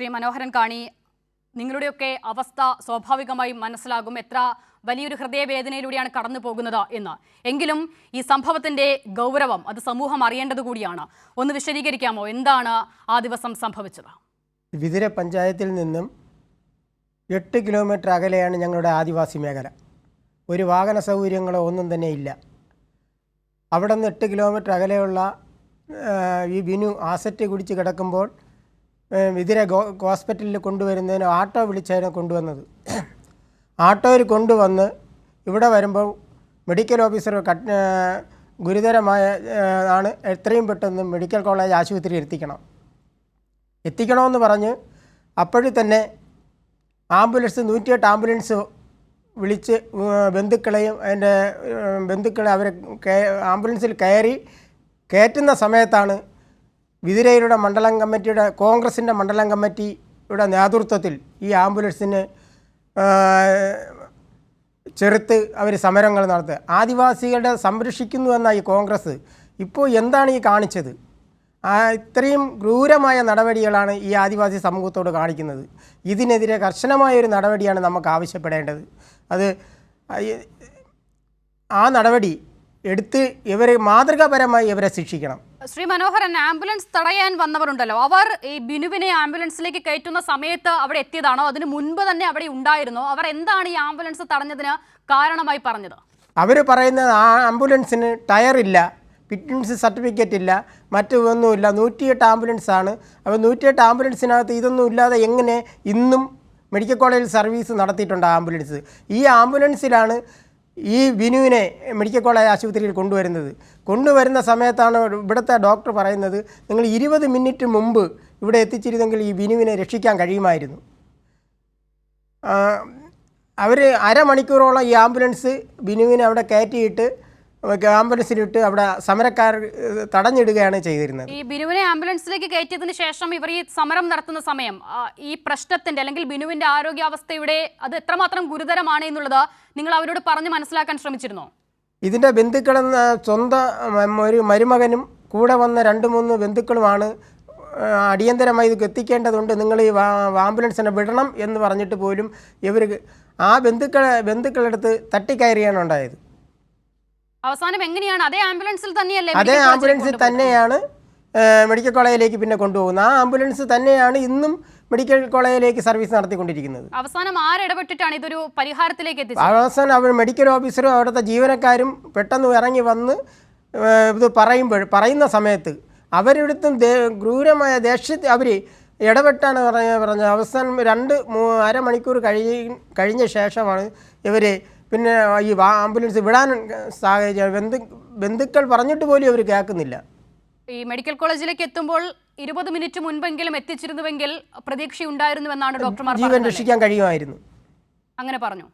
ശ്രീ മനോഹരൻ കാണി നിങ്ങളുടെയൊക്കെ അവസ്ഥ സ്വാഭാവികമായും മനസ്സിലാകും. എത്ര വലിയൊരു ഹൃദയവേദനയിലൂടെയാണ് കടന്നു പോകുന്നത് എന്ന്. എങ്കിലും ഈ സംഭവത്തിന്റെ ഗൗരവം അത് സമൂഹം അറിയേണ്ടത് കൂടിയാണ്. ഒന്ന് വിശദീകരിക്കാമോ? എന്താണ് ആ ദിവസം സംഭവിച്ചത്? വിതുര പഞ്ചായത്തിൽ നിന്നും എട്ട് കിലോമീറ്റർ അകലെയാണ് ഞങ്ങളുടെ ആദിവാസി മേഖല. ഒരു വാഹന സൗകര്യങ്ങളോ ഒന്നും തന്നെ ഇല്ല. അവിടെ നിന്ന് എട്ട് കിലോമീറ്റർ അകലെയുള്ള ഈ ബിനു ആസറ്റ് കുടിച്ച് കിടക്കുമ്പോൾ വിതുര ഹോസ്പിറ്റലിൽ കൊണ്ടുവരുന്നതിന് ആട്ടോ വിളിച്ചതിനെ കൊണ്ടുവന്നത്. ആട്ടോയിൽ കൊണ്ടുവന്ന് ഇവിടെ വരുമ്പോൾ മെഡിക്കൽ ഓഫീസർ കട്ട് ഗുരുതരമായ ആണ് എത്രയും പെട്ടെന്ന് മെഡിക്കൽ കോളേജ് ആശുപത്രി എത്തിക്കണം. എത്തിക്കണമെന്ന് പറഞ്ഞ് അപ്പോഴും തന്നെ ആംബുലൻസ് നൂറ്റിയെട്ട് ആംബുലൻസ് വിളിച്ച് ബന്ധുക്കളെയും അതിന്റെ ബന്ധുക്കളെ അവരെ ആംബുലൻസിൽ കയറി കയറ്റുന്ന സമയത്താണ് വിതുരയിലുള്ള മണ്ഡലം കമ്മിറ്റിയുടെ കോൺഗ്രസിന്റെ മണ്ഡലം കമ്മിറ്റിയുടെ നേതൃത്വത്തിൽ ഈ ആംബുലൻസിന് ചെറുത്ത് അവർ സമരങ്ങൾ നടത്തുക. ആദിവാസികളുടെ സംരക്ഷിക്കുന്നു എന്ന ഈ കോൺഗ്രസ്. ഇപ്പോൾ എന്താണ് ഈ കാണിച്ചത്? ഇത്രയും ക്രൂരമായ നടപടികളാണ് ഈ ആദിവാസി സമൂഹത്തോട് കാണിക്കുന്നത്. ഇതിനെതിരെ കർശനമായ ഒരു നടപടിയാണ് നമുക്ക് ആവശ്യപ്പെടേണ്ടത്. അത് ആ നടപടി എടുത്ത് ഇവരെ മാതൃകാപരമായി ഇവരെ ശിക്ഷിക്കണം. ശ്രീ മനോഹരൻ ആംബുലൻസ് തടയാൻ വന്നവരുണ്ടല്ലോ. അവർ ഈ ബിനുവിനെ ആംബുലൻസിലേക്ക് കയറ്റുന്ന സമയത്ത് അവിടെ എത്തിയതാണോ? അതിന് മുൻപ് തന്നെ അവിടെ ഉണ്ടായിരുന്നോ? അവർ എന്താണ് ഈ ആംബുലൻസ് തടഞ്ഞതിന് കാരണമായി പറഞ്ഞത്? അവർ പറയുന്നത് ആ ആംബുലൻസിന് ടയറില്ല ഫിറ്റ്നസ് സർട്ടിഫിക്കറ്റ് ഇല്ല മറ്റു ഒന്നുമില്ല നൂറ്റിയെട്ട് ആംബുലൻസ് ആണ് അപ്പോൾ നൂറ്റിയെട്ട് ആംബുലൻസിനകത്ത് ഇതൊന്നും ഇല്ലാതെ എങ്ങനെ ഇന്നും മെഡിക്കൽ കോളേജിൽ സർവീസ് നടത്തിയിട്ടുണ്ട് ആംബുലൻസ്? ഈ ആംബുലൻസിലാണ് ഈ വിനുവിനെ മെഡിക്കൽ കോളേജ് ആശുപത്രിയിൽ കൊണ്ടുവരുന്നത്. കൊണ്ടുവരുന്ന സമയത്താണ് ഇവിടുത്തെ ഡോക്ടർ പറയുന്നത് നിങ്ങൾ ഇരുപത് മിനിറ്റ് മുമ്പ് ഇവിടെ എത്തിച്ചിരുന്നെങ്കിൽ ഈ വിനുവിനെ രക്ഷിക്കാൻ കഴിയുമായിരുന്നു. അവർ അരമണിക്കൂറോളം ഈ ആംബുലൻസ് ബിനുവിനെ അവിടെ കയറ്റിയിട്ട് ആംബുലൻസിലിട്ട് അവിടെ സമരക്കാർ തടഞ്ഞിടുകയാണ് ചെയ്തിരുന്നത്. ഈ ബിനുവിനെ ആംബുലൻസിലേക്ക് കയറ്റിയതിനു ശേഷം ഇവർ ഈ സമരം നടത്തുന്ന സമയം ഈ പ്രശ്നത്തിന്റെ അല്ലെങ്കിൽ ബിനുവിന്റെ ആരോഗ്യാവസ്ഥയുടെ അത് എത്രമാത്രം ഗുരുതരമാണ് എന്നുള്ളത് നിങ്ങൾ അവരോട് പറഞ്ഞ് മനസ്സിലാക്കാൻ ശ്രമിച്ചിരുന്നോ? ഇതിന്റെ ബന്ധുക്കളെന്ന സ്വന്തം ഒരു മരുമകനും കൂടെ വന്ന രണ്ട് മൂന്ന് ബന്ധുക്കളുമാണ് അടിയന്തരമായി ഇത് എത്തിക്കേണ്ടതുണ്ട്. നിങ്ങൾ ഈ ആംബുലൻസിനെ വിടണം എന്ന് പറഞ്ഞിട്ട് പോലും ഇവർ ആ ബന്ധുക്കളെ ബന്ധുക്കളെടുത്ത് തട്ടിക്കയറിയാണ് ഉണ്ടായത്. അവസാനം എങ്ങനെയാണ്? അതേ ആംബുലൻസിൽ തന്നെയല്ലേ അതേ ആംബുലൻസിൽ തന്നെയാണ് മെഡിക്കൽ കോളേജിലേക്ക് പിന്നെ കൊണ്ടുപോകുന്നത്. ആ ആംബുലൻസ് തന്നെയാണ് ഇന്നും മെഡിക്കൽ കോളേജിലേക്ക് സർവീസ് നടത്തിക്കൊണ്ടിരിക്കുന്നത്. അവസാനം ആരിടപെട്ടിട്ടാണ് ഇതൊരു പരിഹാരത്തിലേക്ക് എത്തിച്ചത്? അവസാനം അവർ മെഡിക്കൽ ഓഫീസറും അവിടുത്തെ ജീവനക്കാരും പെട്ടെന്ന് ഇറങ്ങി വന്ന് ഇത് പറയുമ്പോൾ പറയുന്ന സമയത്ത് അവരിടത്തും ക്രൂരമായ ദേഷ്യത്തെ അവർ ഇടപെട്ടാണ് പറഞ്ഞ പറഞ്ഞത്. അവസാനം രണ്ട് അരമണിക്കൂർ കഴി കഴിഞ്ഞ ശേഷമാണ് ഇവർ പിന്നെ ഈ വാ- ആംബുലൻസ് വിടാൻ സാഹചര്യം ബന്ധു ബന്ധുക്കൾ പറഞ്ഞിട്ട് പോലും അവർ കേൾക്കുന്നില്ല. ഈ മെഡിക്കൽ കോളേജിലേക്ക് എത്തുമ്പോൾ ഇരുപത് മിനിറ്റ് മുൻപെങ്കിലും എത്തിച്ചിരുന്നുവെങ്കിൽ പ്രതീക്ഷയുണ്ടായിരുന്നുവെന്നാണ് ഡോക്ടർമാർ ജീവൻ രക്ഷിക്കാൻ കഴിയുമായിരുന്നു. അങ്ങനെ പറഞ്ഞു.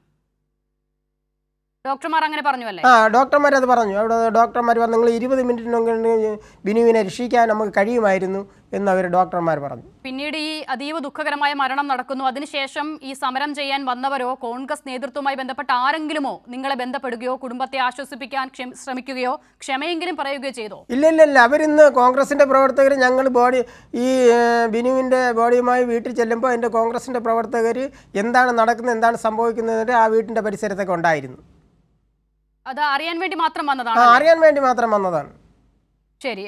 ഡോക്ടർമാർ അങ്ങനെ പറഞ്ഞു അല്ലേ? ആ ഡോക്ടർമാർ അത് പറഞ്ഞു. അവിടെ ഡോക്ടർമാർ പറഞ്ഞു നിങ്ങൾ ഇരുപത് മിനിറ്റിനുള്ളിൽ ബിനുവിനെ രക്ഷിക്കാൻ നമുക്ക് കഴിയുമായിരുന്നു എന്ന് അവർ ഡോക്ടർമാർ പറഞ്ഞു. പിന്നീട് ഈ അതീവ ദുഃഖകരമായ മരണം നടക്കുന്നു. അതിനുശേഷം ഈ സമരം ചെയ്യാൻ വന്നവരോ കോൺഗ്രസ് നേതൃത്വവുമായി ബന്ധപ്പെട്ട ആരെങ്കിലുമോ നിങ്ങളെ ബന്ധപ്പെടുകയോ കുടുംബത്തെ ആശ്വസിപ്പിക്കാൻ ശ്രമിക്കുകയോ ക്ഷമയെങ്കിലും പറയുകയോ ചെയ്തോ? ഇല്ല ഇല്ല ഇല്ല. അവരിന്ന് കോൺഗ്രസിന്റെ പ്രവർത്തകർ ഞങ്ങൾ ബോഡി ഈ ബിനുവിന്റെ ബോഡിയുമായി വീട്ടിൽ ചെല്ലുമ്പോൾ അതിന്റെ കോൺഗ്രസിന്റെ പ്രവർത്തകർ എന്താണ് നടക്കുന്നത് എന്താണ് സംഭവിക്കുന്നത് ആ വീട്ടിന്റെ പരിസരത്തൊക്കെ ഉണ്ടായിരുന്നു. അത് അറിയാൻ വേണ്ടി മാത്രം വന്നതാണ് അറിയാൻ വേണ്ടി മാത്രം വന്നതാണ്. ശരി.